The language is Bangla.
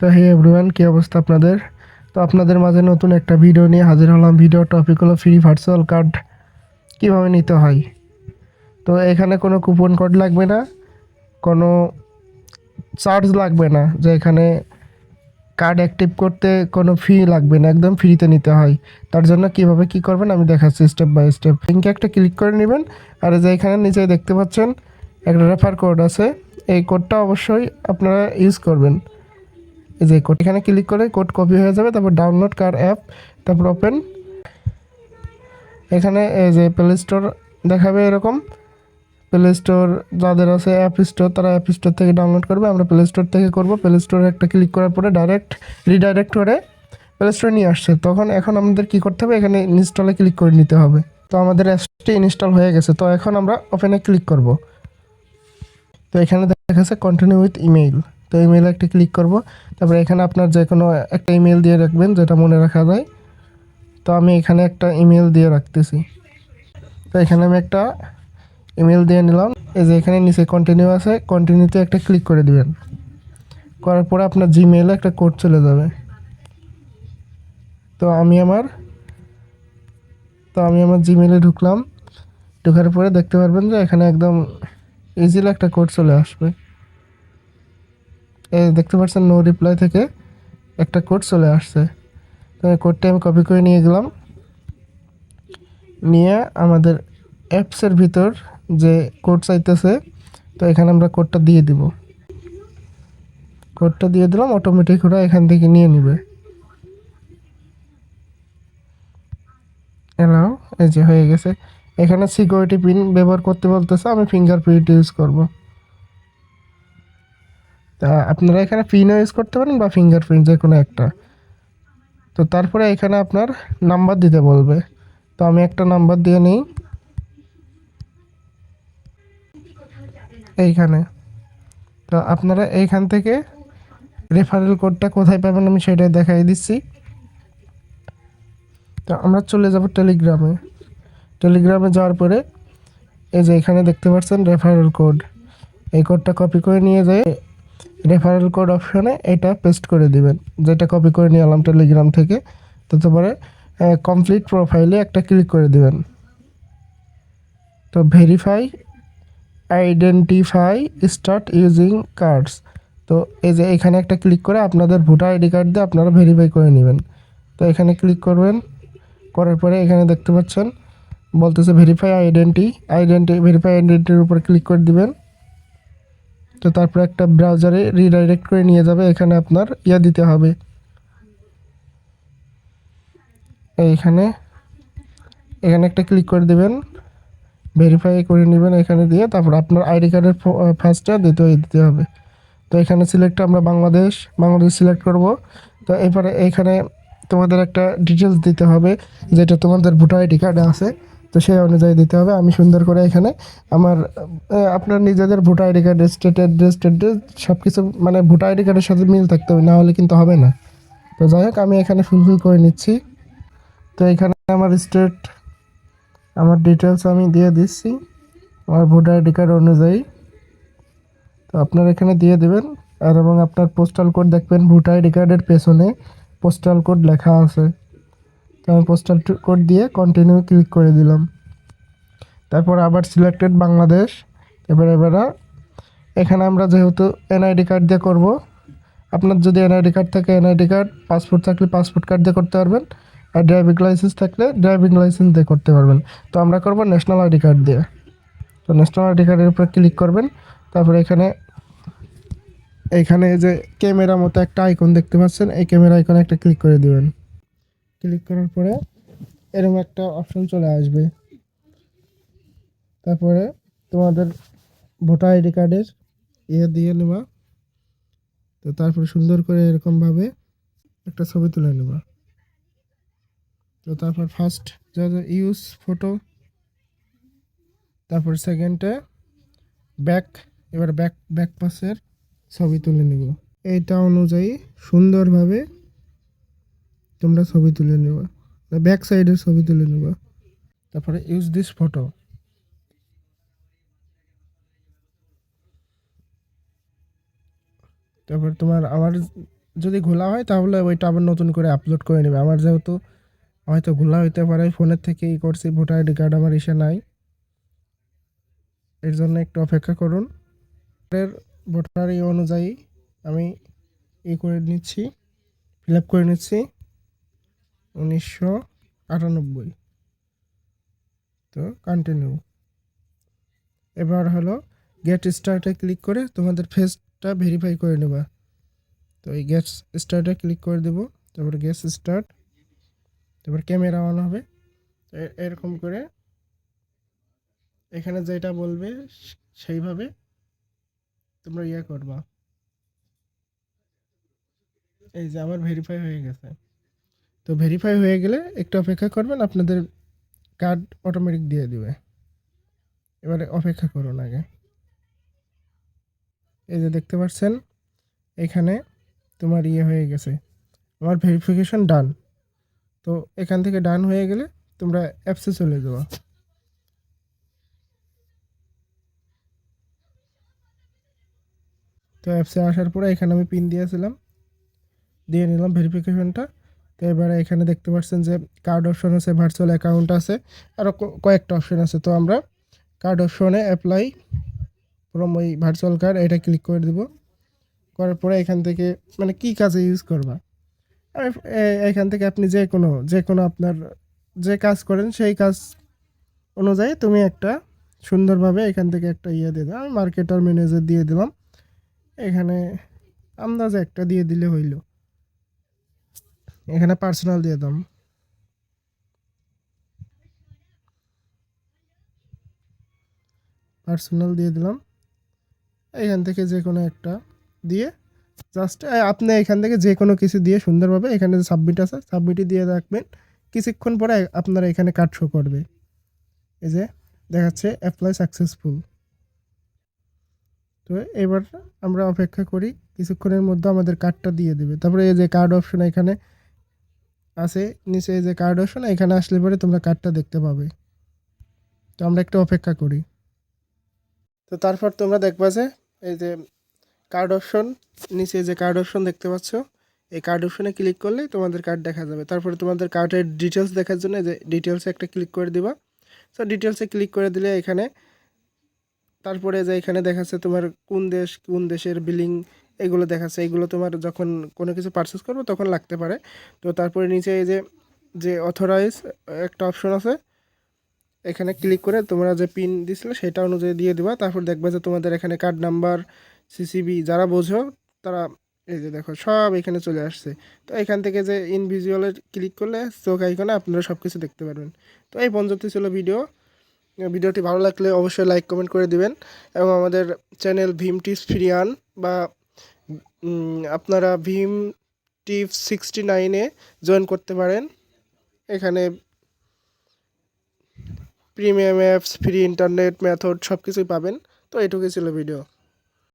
তো হে এভরিওয়ান কী অবস্থা আপনাদের? তো আপনাদের মাঝে নতুন একটা ভিডিও নিয়ে হাজির হলাম। ভিডিও টপিক হলো ফ্রি ভার্চুয়াল কার্ড কীভাবে নিতে হয়? তো এখানে কোনো কুপন কোড লাগবে না, কোনো চার্জ লাগবে না, যে এখানে কার্ড অ্যাক্টিভ করতে কোনো ফি লাগবে না, একদম ফ্রিতে নিতে হয়। তার জন্য কীভাবে কি করবেন আমি দেখাচ্ছি স্টেপ বাই স্টেপ লিঙ্কে একটা ক্লিক করে নেবেন, আর যে এখানে নিচে দেখতে পাচ্ছেন, একটা রেফার কোড আছে। এই কোডটা অবশ্যই আপনারা ইউজ করবেন। এই যে কোড এখানে ক্লিক করে কোড কপি হয়ে যাবে, তারপর ডাউনলোড কার অ্যাপ তারপর ওপেন এখানে এই যে প্লে স্টোর দেখাবে এরকম। প্লে স্টোর যাদের আছে অ্যাপ স্টোর তারা অ্যাপ স্টোর থেকে ডাউনলোড করবে। আমরা প্লে স্টোর থেকে করব। প্লে স্টোরে একটা ক্লিক করার পরে ডাইরেক্ট রিডাইরেক্ট করে প্লে স্টোরে নিয়ে আসছে। তখন এখন আমাদের কি করতে হবে? এখানে ইনস্টলে ক্লিক করে নিতে হবে। তো আমাদের অ্যাপসটি ইনস্টল হয়ে গেছে। তো এখন আমরা ওপেনে ক্লিক করব। তো এখানে দেখা যাচ্ছে কন্টিনিউ উইথ ইমেইল তো ইমেইলে একটা ক্লিক করব। তারপরে এখানে আপনার যে কোনো একটা ইমেল দিয়ে রাখবেন, যেটা মনে রাখা যায়। তো আমি এখানে একটা ইমেল দিয়ে রাখতেছি। তো এখানে আমি একটা ইমেল দিয়ে নিলাম। এই যে এখানে নিচে কন্টিনিউ আছে কন্টিনিউতে একটা ক্লিক করে দিবেন। করার পরে আপনার জিমেইলে একটা কোড চলে যাবে। তো আমি আমার, তো আমি আমার জিমেলে ঢুকলাম। ঢোকার পরে দেখতে পারবেন যে এখানে একদম ইজিলি একটা কোড চলে আসবে। এই দেখতে পাচ্ছেন নো রিপ্লাই থেকে একটা কোড চলে আসছে। তো এই কোডটা আমি কপি করে নিয়ে গেলাম। নিয়ে আমাদের অ্যাপসের ভিতর যে কোড চাইতেছে, তো এখানে আমরা কোডটা দিয়ে দিব। কোডটা দিয়ে দিলাম অটোমেটিক ওরা এখান থেকে নিয়ে নেবে। হ্যালো এই যে হয়ে গেছে। এখানে সিকিউরিটি পিন ব্যবহার করতে বলতেছে, আমি ফিঙ্গারপ্রিন্ট ইউজ করব। তা আপনারা এখানে পিনও ইউজ করতে পারেন বা ফিঙ্গারপ্রিন্ট যে কোনো একটা। তো তারপরে এখানে আপনার নাম্বার দিতে বলবে। তো আমি একটা নাম্বার দিয়ে নিই। এইখানে। তো আপনারা এইখান থেকে রেফারেল কোডটা কোথায় পাবেন আমি সেটাই দেখাই দিচ্ছি। তো আমরা চলে যাব টেলিগ্রামে টেলিগ্রামে যাওয়ার পরে এই যে এখানে দেখতে পাচ্ছেন রেফারেল কোড এই কোডটা কপি করে নিয়ে যায় রেফারেল কোড অপশনে এটা পেস্ট করে দিবেন। যেটা কপি করে নিয়ে এলাম টেলিগ্রাম থেকে। তারপরে কমপ্লিট প্রোফাইলে একটা ক্লিক করে দিবেন। তো verify identify start using cards তো এই যে এখানে একটা ক্লিক করে আপনাদের ভোটার আইডি কার্ড দিয়ে আপনারা ভেরিফাই করে নেবেন। তো এখানে ক্লিক করবেন। করার পরে এখানে দেখতে পাচ্ছেন, বলতেছে ভেরিফাই আইডেন্টি আইডেন্টি ভেরিফাই আইডেন্টির উপর ক্লিক করে দিবেন। তো তারপর একটা ব্রাউজারে রিডাইরেক্ট করে নিয়ে যাবে, এখানে আপনার ইয়া দিতে হবে। এইখানে, এখানে একটা ক্লিক করে দেবেন ভেরিফাই করে নেবেন এখানে দিয়ে, তারপর আপনার আইডি কার্ডের ফার্স্টটা দিতে দিতে হবে। তো এখানে সিলেক্ট আমরা বাংলাদেশ বাংলাদেশ সিলেক্ট করব। তো এরপরে এখানে তোমাদের একটা ডিটেলস দিতে হবে, যেটা তোমাদের ভোটার আইডি কার্ডে আছে। তো সেই অনুযায়ী দিতে হবে। আমি সুন্দর করে এখানে আমার আপনার নিজেদের voter ID card, state address টেড্রেস সব কিছু মানে ভোটার আইডি কার্ডের সাথে মিল থাকতে হবে না হলে কিন্তু হবে না। তো যাই হোক, আমি এখানে ফুলফিল করে নিচ্ছি। তো এখানে আমার স্টেট, আমার ডিটেলস আমি দিয়ে দিচ্ছি, আমার ভোটার আইডি কার্ড অনুযায়ী। তো আপনারা এখানে দিয়ে দেবেন, আর এবং আপনার পোস্টাল কোড দেখবেন, ভোটার আইডি কার্ডের পেছনে পোস্টাল কোড লেখা আছে। তো আমি পোস্টাল কোড দিয়ে কন্টিনিউ ক্লিক করে দিলাম। তারপর আবার সিলেক্টেড বাংলাদেশ। এবার, এবারে এখানে আমরা যেহেতু এনআইডি কার্ড দিয়ে করব, আপনার যদি এনআইডি কার্ড থাকে এনআইডি কার্ড পাসপোর্ট থাকলে পাসপোর্ট কার্ড দিয়ে করতে পারবেন। আর ড্রাইভিং লাইসেন্স থাকলে ড্রাইভিং লাইসেন্স দিয়ে করতে পারবেন। তো আমরা করব ন্যাশনাল আইডি কার্ড দিয়ে। তো ন্যাশনাল আইডি কার্ডের উপরে ক্লিক করবেন। তারপরে এখানে এইখানে এই যে ক্যামেরা মতো একটা আইকন দেখতে পাচ্ছেন, এই ক্যামেরা আইকনে একটা ক্লিক করে দিবেন। ক্লিক করার পরে এরকম একটা অপশন চলে আসবে। তারপরে তোমাদের ভোটার আইডি কার্ডের ইয়ে দিয়ে নেবা। তো তারপরে সুন্দর করে এরকমভাবে একটা ছবি তুলে নেবা। তো তারপর ফার্স্ট যা ইউজ ফটো তারপর সেকেন্ডে ব্যাক এবার ব্যাক ব্যাক পাসের ছবি তুলে নেব। এইটা অনুযায়ী সুন্দরভাবে তোমরা ছবি তুলে নেবা ব্যাক সাইডের ছবি তুলে নেবা। তারপরে ইউজ দিস ফটো তারপর তোমার আবার যদি ঘোলা হয় তাহলে ওইটা আবার নতুন করে আপলোড করে নেবে। আমার যেহেতু হয়তো ঘোলা হইতে পারে, ফোনের থেকে ই করছি ভোটার আইডি কার্ড আমার এসে নাই। এর জন্য একটু অপেক্ষা করুন। ভোটার ই অনুযায়ী আমি ই করে নিচ্ছি ফিল আপ করে নিচ্ছি। উনিশশো আটানব্বই। তো কন্টিনিউ এবার হলো গেট স্টার্টে ক্লিক করে তোমাদের ফেসটা ভেরিফাই করে নেবা। তো এই গেট স্টার্টে ক্লিক করে দেবো, তারপর গেস স্টার্ট তারপর ক্যামেরা অন হবে। এরকম করে এখানে যেটা বলবে সেইভাবে তোমরা ইয়ে করবা। এই যে আমার ভেরিফাই হয়ে গেছে। তো ভেরিফাই হয়ে গেলে একটু অপেক্ষা করবেন, আপনাদের কার্ড অটোমেটিক দিয়ে দিবে। এবারে অপেক্ষা করুন আগে। এই যে দেখতে পাচ্ছেন, এখানে তোমার ইয়ে হয়ে গেছে। আমার ভেরিফিকেশন ডান তো এখান থেকে ডান হয়ে গেলে তোমরা অ্যাপসে চলে যাওয়া তো অ্যাপসে আসার পরে এখানে আমি পিন দিয়েছিলাম। দিয়ে নিলাম ভেরিফিকেশনটা তো এবারে এখানে দেখতে পাচ্ছেন যে কার্ড অপশন আছে ভার্চুয়াল অ্যাকাউন্ট আছে আরও কয়েকটা অপশন আছে। তো আমরা কার্ড অপশনে অ্যাপ্লাই ফ্রম ওই ভার্চুয়াল কার্ড এটা ক্লিক করে দেব। করার পরে এখান থেকে মানে কি কাজে ইউজ করবা? এখান থেকে আপনি যে কোনো যে কোনো আপনার যে কাজ করেন, সেই কাজ অনুযায়ী তুমি একটা সুন্দরভাবে এখান থেকে একটা ইয়ে দিয়ে দাও। আমি মার্কেটার ম্যানেজার দিয়ে দিলাম। এখানে আন্দাজে একটা দিয়ে দিলে হইল। এখানে পার্সোনাল দিয়ে দাম পার্সোনাল দিয়ে দিলাম। এখান থেকে যে কোনো একটা দিয়ে জাস্ট আপনি এখান থেকে যে কোনো কিছু দিয়ে সুন্দরভাবে এখানে যে সাবমিট আছে সাবমিটই দিয়ে রাখবেন। কিছুক্ষণ পরে আপনারা এখানে কার্ড শো করবে। এই যে দেখাচ্ছে অ্যাপ্লাই সাকসেসফুল তো এবার আমরা অপেক্ষা করি, কিছুক্ষণের মধ্যে আমাদের কার্ডটা দিয়ে দেবে। তারপরে এই যে কার্ড অপশন এখানে আছে, নিচে যে কার্ড অপশন এখানে আসলে পরে তোমরা কার্ডটা দেখতে পাবে। তো আমরা একটু অপেক্ষা করি। তো তারপর তোমরা দেখবা যে, এই যে কার্ড অপশন নিচে যে কার্ড অপশন দেখতে পাচ্ছ, এই কার্ড অপশনে ক্লিক করলে তোমাদের কার্ড দেখা যাবে। তারপরে তোমাদের কার্ডের ডিটেলস দেখার জন্য যে ডিটেলসে একটা ক্লিক করে দিবা। সো ডিটেলসে ক্লিক করে দিলে এখানে, তারপরে যে এখানে দেখাচ্ছে তোমার কোন দেশ, কোন দেশের বিলিং এগুলো দেখাচ্ছে, এগুলো তোমার যখন কোনো কিছু পারচেস করবে তখন লাগতে পারে। তো তারপরে নিচে এই যে যে অথরাইজ একটা অপশন আছে, এখানে ক্লিক করে তোমরা যে পিন দিছিলে সেটা অনুযায়ী দিয়ে দিবা। তারপর দেখবে যে তোমাদের এখানে কার্ড নাম্বার সিসিবি যারা বোঝো, তারা এই যে দেখো সব এখানে চলে আসছে। তো এখান থেকে যে ইনভিজুয়ালে ক্লিক করলে চোখ আইকনে আপনারা সব কিছু দেখতে পারবেন। তো এই পর্যন্ত ছিল ভিডিও ভিডিওটি ভালো লাগলে অবশ্যই লাইক কমেন্ট করে দিবেন এবং আমাদের চ্যানেল ভীম টিপস ফিরিয়ান বা আপনারা ভীম টিপ সিক্সটি নাইনে জয়েন করতে পারেন। এখানে premium apps free internet method সব কিছুই পাবেন। তো এটুকুই ছিল ভিডিও